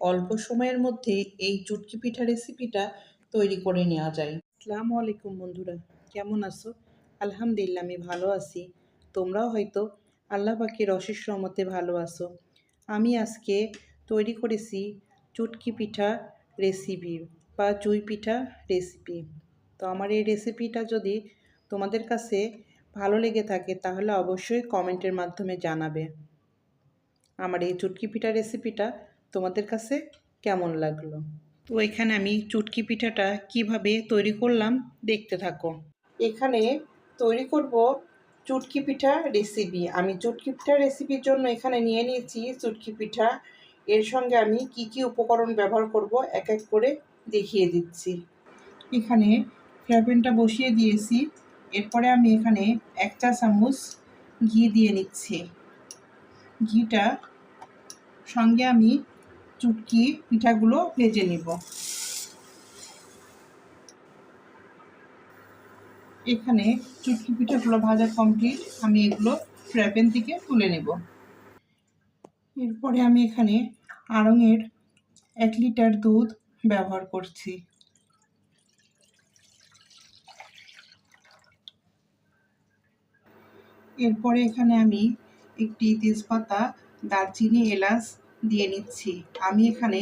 অল্প সময়ের মধ্যে এই চুটকি পিঠা রেসিপিটা তৈরি করে নেওয়া যায়। আসসালামু আলাইকুম বন্ধুরা, কেমন আছো? আলহামদুলিল্লাহ, আমি ভালো আছি। তোমরাও হয়তো আল্লাহ পাখির অশেষ রহমতে ভালো আছো। আমি আজকে তৈরি করেছি চুটকি পিঠা রেসিপি বা চুই পিঠা রেসিপি তো আমার এই রেসিপিটা যদি তোমাদের কাছে ভালো লেগে থাকে, তাহলে অবশ্যই কমেন্টের মাধ্যমে জানাবে। আমার এই চুটকি পিঠা রেসিপিটা তোমাদের কাছে কেমন লাগল? তো এখানে আমি চুটকি পিঠাটা কীভাবে তৈরি করলাম দেখতে থাকো। এখানে তৈরি করব চুটকি পিঠা রেসিপি আমি চুটকি পিঠা রেসিপির জন্য এখানে নিয়ে নিয়েছি চুটকি পিঠা। এর সঙ্গে আমি কি কি উপকরণ ব্যবহার করব এক এক করে দেখিয়ে দিচ্ছি। এখানে ফ্রাইপ্যানটা বসিয়ে দিয়েছি। এরপরে আমি এখানে এক চা চামচ ঘি দিয়ে নিচ্ছি। ঘিটা সঙ্গে আমি চুটকি পিঠাগুলো ভেজে নিব। এখানে চুটকি পিঠাগুলো ভাজা কমপ্লিট আমি এগুলো ফ্রাইপ্যান থেকে তুলে নেব। এরপরে আমি এখানে আড়ঙের এক লিটার দুধ ব্যবহার করছি। এরপরে এখানে আমি একটি তেজপাতা, দারচিনি, এলাচ দিয়ে নিচ্ছি। আমি এখানে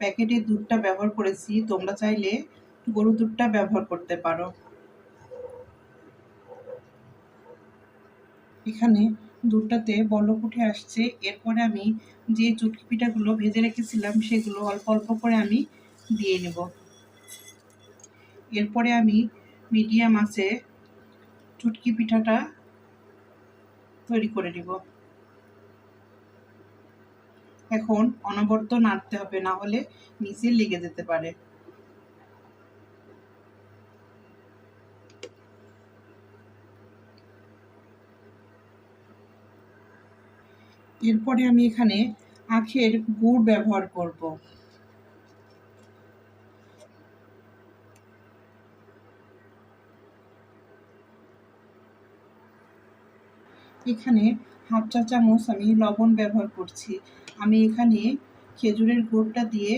প্যাকেটের দুধটা ব্যবহার করেছি। তোমরা চাইলে গরু দুধটা ব্যবহার করতে পারো। এখানে দুধটাতে বলক উঠে আসছে। এরপরে আমি যে চুটকি পিঠাগুলো ভেজে রেখেছিলাম, সেগুলো অল্প অল্প করে আমি দিয়ে নেব। এরপরে আমি মিডিয়াম আছে চুটকি পিঠাটা তৈরি করে নিব। এখন অনবরত নাড়তে হবে, না হলে নিচে লেগে যেতে পারে। এরপরে আমি এখানে আখের গুড় ব্যবহার করব। এখানে হাফ চা চামচ আমি লবণ ব্যবহার করছি। আমি এখানে খেজুরের গুড়টা দিয়ে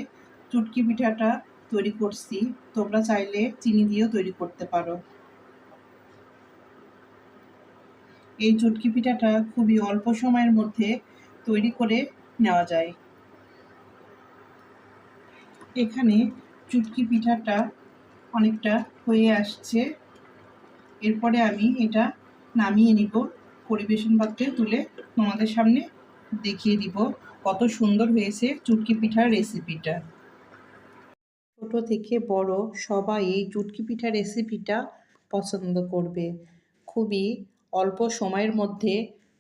চুটকি পিঠাটা তৈরি করছি। তোমরা চাইলে চিনি দিয়েও তৈরি করতে পারো। এই চুটকি পিঠাটা খুবই অল্প সময়ের মধ্যে তৈরি করে নেওয়া যায়। এখানে চুটকি পিঠাটা অনেকটা হয়ে আসছে। এরপরে আমি এটা নামিয়ে নিব। পরিবেশন পাত্রে তুলে তোমাদের সামনে দেখিয়ে দিব কত সুন্দর হয়েছে চুটকি পিঠার রেসিপিটা ছোট থেকে বড় সবাই এই চুটকি পিঠা রেসিপিটা পছন্দ করবে। খুবই অল্প সময়ের মধ্যে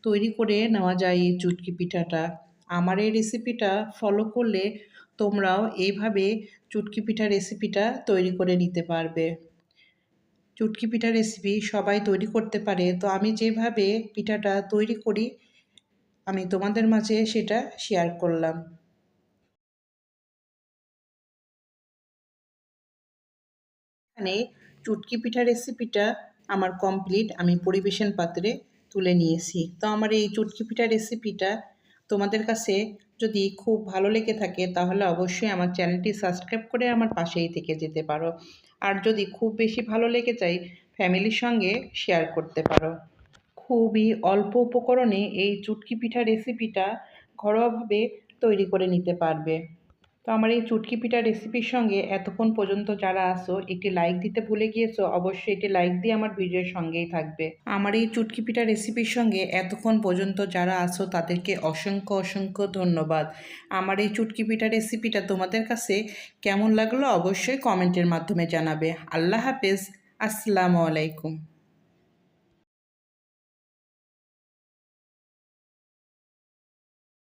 তৈরি করে নেওয়া যায় এই চুটকি পিঠাটা। আমার এই রেসিপিটা ফলো করলে তোমরাও এইভাবে চুটকি পিঠা রেসিপিটা তৈরি করে নিতে পারবে। চুটকি পিঠা রেসিপি সবাই তৈরি করতে পারে। তো আমি যেভাবে পিঠাটা তৈরি করি, আমি তোমাদের মাঝে সেটা শেয়ার করলাম। এখানে চুটকি পিঠা রেসিপিটা আমার কমপ্লিট আমি পরিবেশন পাত্রে তুলে নিয়েছি। তো আমার এই চুটকি পিঠা রেসিপিটা তোমাদের কাছে যদি খুব ভালো লেগে থাকে, তাহলে অবশ্যই আমার চ্যানেলটি সাবস্ক্রাইব করে আমার পাশেই থেকে যেতে পারো। আর যদি খুব বেশি ভালো লেগে যায়, ফ্যামিলির সঙ্গে শেয়ার করতে পারো। খুবই অল্প উপকরণে এই চুটকি পিঠা রেসিপিটা ঘরোয়াভাবে তৈরি করে নিতে পারবে। তো আমার এই চুটকি পিঠা রেসিপির সঙ্গে এতক্ষণ পর্যন্ত যারা আসো একটি লাইক দিতে ভুলে গিয়েছো, অবশ্যই একটি লাইক দিয়ে আমার ভিডিওর সঙ্গেই থাকবে। আমার এই চুটকি পিঠা রেসিপির সঙ্গে এতক্ষণ পর্যন্ত যারা আসো তাদেরকে অসংখ্য অসংখ্য ধন্যবাদ। আমার এই চুটকি পিঠা রেসিপিটা তোমাদের কাছে কেমন লাগল, অবশ্যই কমেন্টের মাধ্যমে জানাবে। আল্লাহ হাফেজ। আসসালামু আলাইকুম।